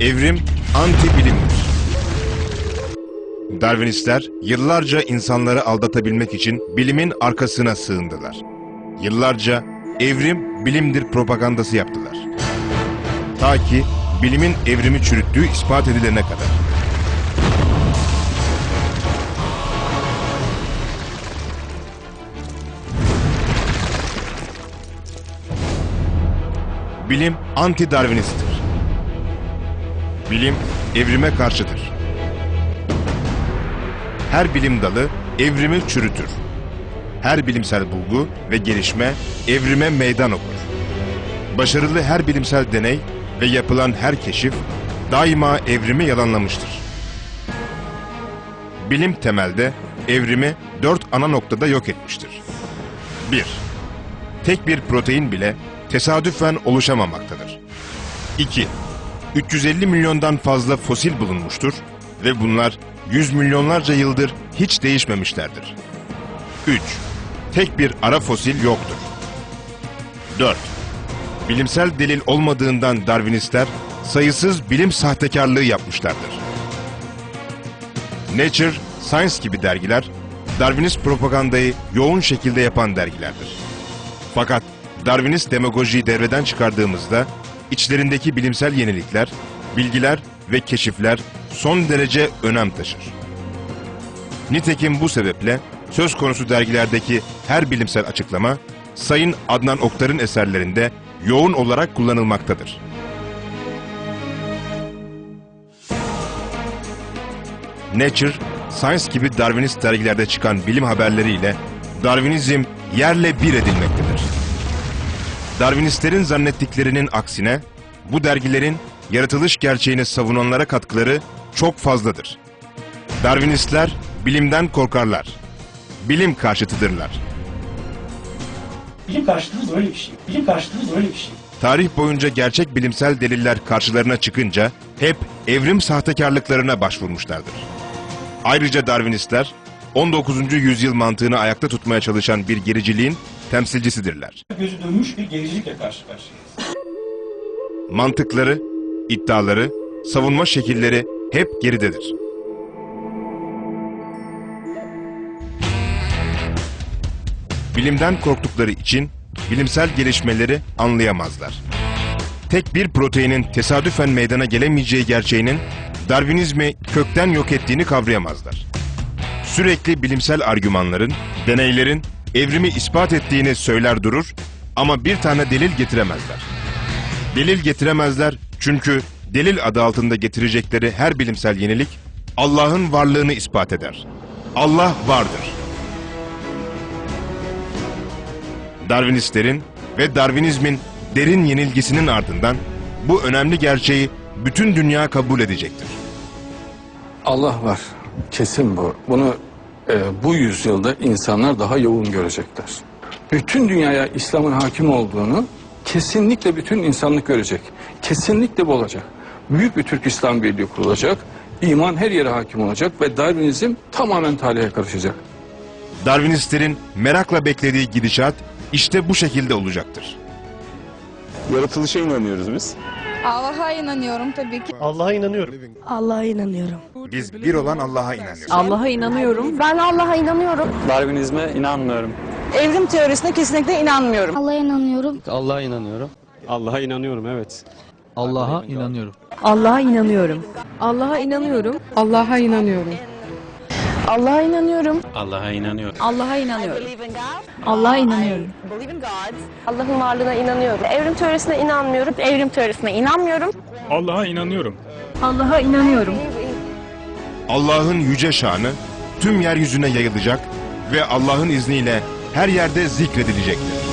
Evrim anti-bilimdir. Darwinistler yıllarca insanları aldatabilmek için bilimin arkasına sığındılar. Yıllarca evrim bilimdir propagandası yaptılar. Ta ki bilimin evrimi çürüttüğü ispat edilene kadar. Bilim anti-Darwinisttir. Bilim evrime karşıdır. Her bilim dalı evrimi çürütür. Her bilimsel bulgu ve gelişme evrime meydan okur. Başarılı her bilimsel deney ve yapılan her keşif daima evrimi yalanlamıştır. Bilim temelde evrimi dört ana noktada yok etmiştir. 1. Tek bir protein bile tesadüfen oluşamamaktadır. 2. 350 milyondan fazla fosil bulunmuştur ve bunlar yüz milyonlarca yıldır hiç değişmemişlerdir. 3. Tek bir ara fosil yoktur. 4. Bilimsel delil olmadığından Darwinistler sayısız bilim sahtekarlığı yapmışlardır. Nature, Science gibi dergiler Darwinist propagandayı yoğun şekilde yapan dergilerdir. Fakat Darwinist demagojiyi devreden çıkardığımızda içlerindeki bilimsel yenilikler, bilgiler ve keşifler son derece önem taşır. Nitekim bu sebeple söz konusu dergilerdeki her bilimsel açıklama Sayın Adnan Oktar'ın eserlerinde yoğun olarak kullanılmaktadır. Nature, Science gibi Darwinist dergilerde çıkan bilim haberleriyle Darwinizm yerle bir edilmektedir. Darwinistlerin zannettiklerinin aksine bu dergilerin yaratılış gerçeğini savunanlara katkıları çok fazladır. Darwinistler bilimden korkarlar. Bilim karşıtıdırlar. Bilim karşıtlığı böyle bir şey. Bilim karşıtlığı böyle bir şey. Tarih boyunca gerçek bilimsel deliller karşılarına çıkınca hep evrim sahtekarlıklarına başvurmuşlardır. Ayrıca Darwinistler 19. yüzyıl mantığını ayakta tutmaya çalışan bir gericiliğin temsilcisidirler. Gözü dönmüş bir gericilikle karşı karşıyayız. Mantıkları, iddiaları, savunma şekilleri hep geridedir. Bilimden korktukları için bilimsel gelişmeleri anlayamazlar. Tek bir proteinin tesadüfen meydana gelemeyeceği gerçeğinin Darwinizmi kökten yok ettiğini kavrayamazlar. Sürekli bilimsel argümanların, deneylerin evrimi ispat ettiğini söyler durur ama bir tane delil getiremezler. Delil getiremezler çünkü delil adı altında getirecekleri her bilimsel yenilik Allah'ın varlığını ispat eder. Allah vardır. Darwinistlerin ve Darwinizmin derin yenilgisinin ardından bu önemli gerçeği bütün dünya kabul edecektir. Allah var. Kesin bu. Bunu e, bu yüzyılda insanlar daha yoğun görecekler. Bütün dünyaya İslam'ın hakim olduğunu kesinlikle bütün insanlık görecek. Kesinlikle bu olacak. Büyük bir Türk İslam Birliği kurulacak. İman her yere hakim olacak ve Darwinizm tamamen tarihe karışacak. Darwinistlerin merakla beklediği gidişat işte bu şekilde olacaktır. Yaratılışa inanıyoruz biz. Allah'a inanıyorum tabii ki. Allah'a inanıyorum. Allah'a inanıyorum. Biz bir olan Allah'a inanıyoruz. Allah'a inanıyorum. Ben Allah'a inanıyorum. Darwinizme inanmıyorum. Evrim teorisine kesinlikle inanmıyorum. Allah'a inanıyorum. Allah'a inanıyorum. Allah'a inanıyorum evet. Allah'a inanıyorum. Allah'a inanıyorum. Allah'a inanıyorum. Allah'a inanıyorum. Allah'a inanıyorum. Allah'a inanıyorum. Allah'a inanıyorum. Allah'a inanıyorum. Allah'ın varlığına inanıyorum. Evrim teorisine inanmıyorum. Evrim teorisine inanmıyorum. Allah'a inanıyorum. Allah'a inanıyorum. Allah'ın yüce şanı tüm yeryüzüne yayılacak ve Allah'ın izniyle her yerde zikredilecektir.